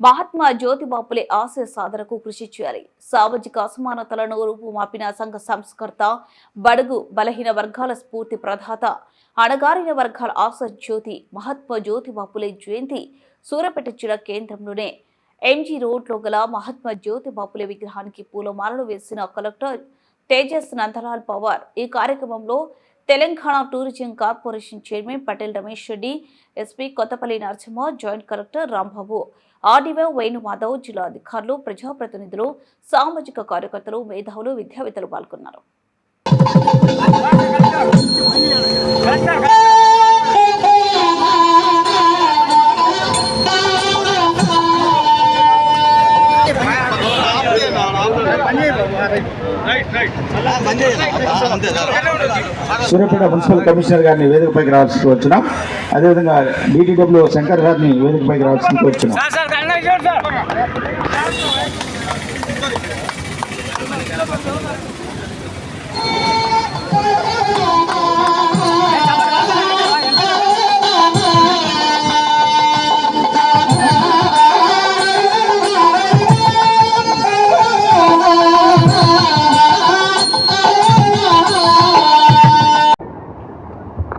మహాత్మా జ్యోతిబాపులే ఆశయ సాధనకు కృషి చేయాలి. సామాజిక అసమానతలను రూపుమాపిన సంఘ సంస్కర్త బడుగు బలహీన వర్గాల స్ఫూర్తి ప్రదాత అణగారిన వర్గాల ఆశ జ్యోతి మహాత్మా జ్యోతిబాపులే జయంతి సూరపేట జిల్లా కేంద్రంలోనే ఎంజీ రోడ్లో గల మహాత్మా జ్యోతిబాపులే విగ్రహానికి పూలమాలలు వేసిన కలెక్టర్ తేజస్ నందలాల్ పవార్ ఈ కార్యక్రమంలో Telangana tourism corporation chairman Patel Ramesh Reddy SP Kothapalli Narasimha joint collector Rambabu RDO Venumadhav జిల్లా అధికారులు ప్రజాప్రతినిధులు సామాజిక కార్యకర్తలు మేధావులు విద్యావేత్తలు పాల్గొన్నారు. సూర్యపేట మున్సిపల్ కమిషనర్ గారిని వేదికపైకి రావాల్సి వచ్చినాం అదేవిధంగా డిటిడబ్ల్యూ శంకర్ గారిని వేదికపైకి రావాల్సి వచ్చినాం Thank you.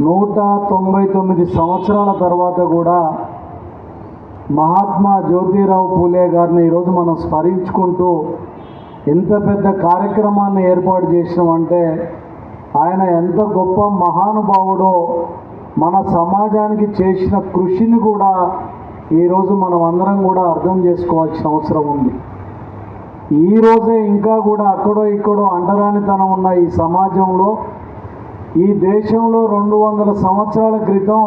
నూట తొంభై తొమ్మిది సంవత్సరాల తర్వాత కూడా మహాత్మా జ్యోతిరావు పూలే గారిని ఈరోజు మనం స్మరించుకుంటూ ఎంత పెద్ద కార్యక్రమాన్ని ఏర్పాటు చేసినామంటే ఆయన ఎంత గొప్ప మహానుభావుడో మన సమాజానికి చేసిన కృషిని కూడా ఈరోజు మనం అందరం కూడా అర్థం చేసుకోవాల్సిన అవసరం ఉంది. ఈరోజే ఇంకా కూడా అక్కడో ఇక్కడో అంటరానితనం ఉన్న ఈ సమాజంలో ఈ దేశంలో రెండు వందల సంవత్సరాల క్రితం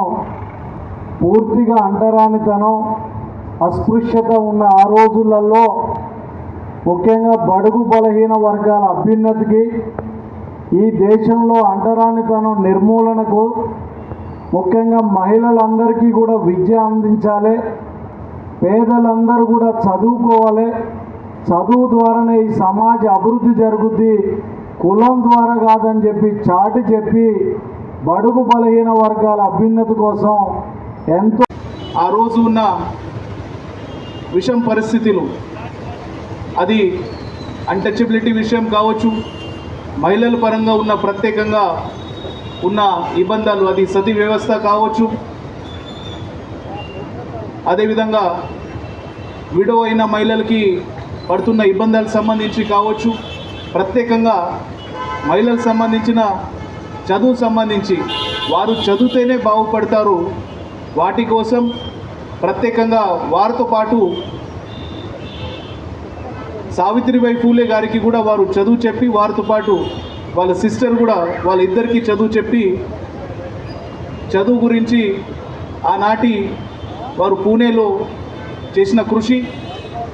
పూర్తిగా అంటరానితనం అస్పృశ్యత ఉన్న ఆ రోజులలో ముఖ్యంగా బడుగు బలహీన వర్గాల అభ్యున్నతికి ఈ దేశంలో అంటరానితనం నిర్మూలనకు ముఖ్యంగా మహిళలందరికీ కూడా విద్య అందించాలి పేదలందరూ కూడా చదువుకోవాలి. చదువు ద్వారానే ఈ సమాజ అభివృద్ధి జరుగుద్ది. కులం ద్వారా కాదని చెప్పి చాటి చెప్పి బడుగు బలహీన వర్గాల అభ్యున్నతి కోసం ఎంతో ఆ రోజు ఉన్న విషం పరిస్థితులు. అది అన్టచబిలిటీ విషయం కావచ్చు మహిళల పరంగా ఉన్న ప్రత్యేకంగా ఉన్న ఇబ్బందులు అది సతి వ్యవస్థ కావచ్చు. అదేవిధంగా విడో అయిన మహిళలకి పడుతున్న ఇబ్బందులకు సంబంధించి కావచ్చు. ప్రత్యేకంగా మహిళలకు సంబంధించిన చదువు సంబంధించి వారు చదివితేనే బాగుపడతారు. వాటి కోసం ప్రత్యేకంగా వారితో పాటు సావిత్రిబాయి ఫూలే గారికి కూడా వారు చదువు చెప్పి వారితో పాటు వాళ్ళ సిస్టర్ కూడా వాళ్ళిద్దరికీ చదువు చెప్పి చదువు గురించి ఆనాటి వారు పూణేలో చేసిన కృషి